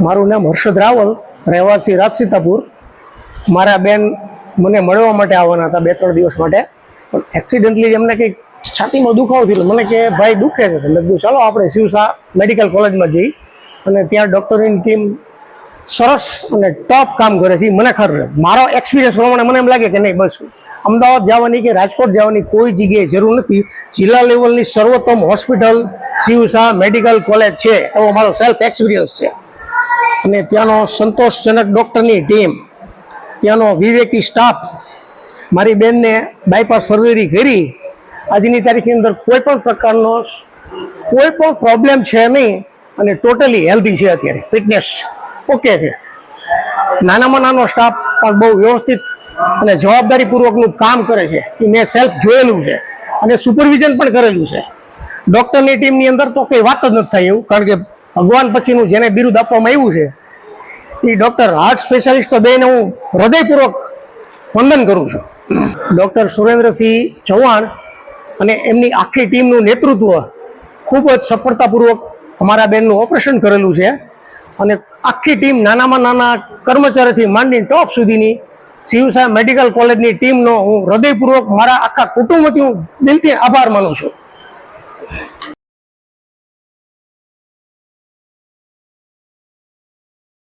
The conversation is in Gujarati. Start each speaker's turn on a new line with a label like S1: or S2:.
S1: મારું નામ હર્ષદ રાવલ, રહેવાસી રાજસીતાપુર મારા બેન મને મળવા માટે આવવાના હતા બે ત્રણ દિવસ માટે. પણ એક્સિડન્ટલી એમને કંઈક છાતીમાં દુખાવો થયો. મને કે, ભાઈ, દુખે છે. એટલે કીધું, ચાલો, આપણે શિવસા મેડિકલ કોલેજમાં જઈ અને ત્યાં ડૉક્ટરની ટીમ સરસ અને ટોપ કામ કરે છે. મને ખબર મારો એક્સપિરિયન્સ પ્રમાણે મને એમ લાગે કે નહીં, બસ. અમદાવાદ જવાની કે રાજકોટ જવાની કોઈ જગ્યાએ જરૂર નથી. જિલ્લા લેવલની સર્વોત્તમ હોસ્પિટલ શિવસા મેડિકલ કોલેજ છે એવો મારો સેલ્ફ એક્સપિરિયન્સ છે. અને ત્યાંનો સંતોષજનક ડૉક્ટરની ટીમ ત્યાંનો વિવેકી સ્ટાફ મારી બેનને બાયપાસ સર્જરી કરી. આજની તારીખની અંદર કોઈ પણ પ્રકારનો કોઈ પણ પ્રોબ્લેમ છે નહીં અને ટોટલી હેલ્ધી છે અત્યારે. ફિટનેસ ઓકે છે. નાનામાં નાનો સ્ટાફ પણ બહુ વ્યવસ્થિત અને જવાબદારીપૂર્વકનું કામ કરે છે. એ મેં સેલ્ફ જોયેલું છે અને સુપરવિઝન પણ કરેલું છે. ડૉક્ટરની ટીમની અંદર તો કંઈ વાત જ નથી થાય એવું, કારણ કે ભગવાન પછીનું જેને બિરુદ આપવામાં આવ્યું છે એ ડૉક્ટર હાર્ટ સ્પેશિયાલિસ્ટ તો બેને હું હૃદયપૂર્વક વંદન કરું છું. ડૉક્ટર સુરેન્દ્રસિંહ ચૌહાણ અને એમની આખી ટીમનું નેતૃત્વ ખૂબ જ સફળતાપૂર્વક અમારા બેનનું ઓપરેશન કરેલું છે અને આખી ટીમ નાનામાં નાના કર્મચારીથી માંડીને ટોપ સુધીની શિવસા મેડિકલ કોલેજની ટીમનો હું હૃદયપૂર્વક મારા આખા કુટુંબથી હું દિલથી આભાર માનું છું.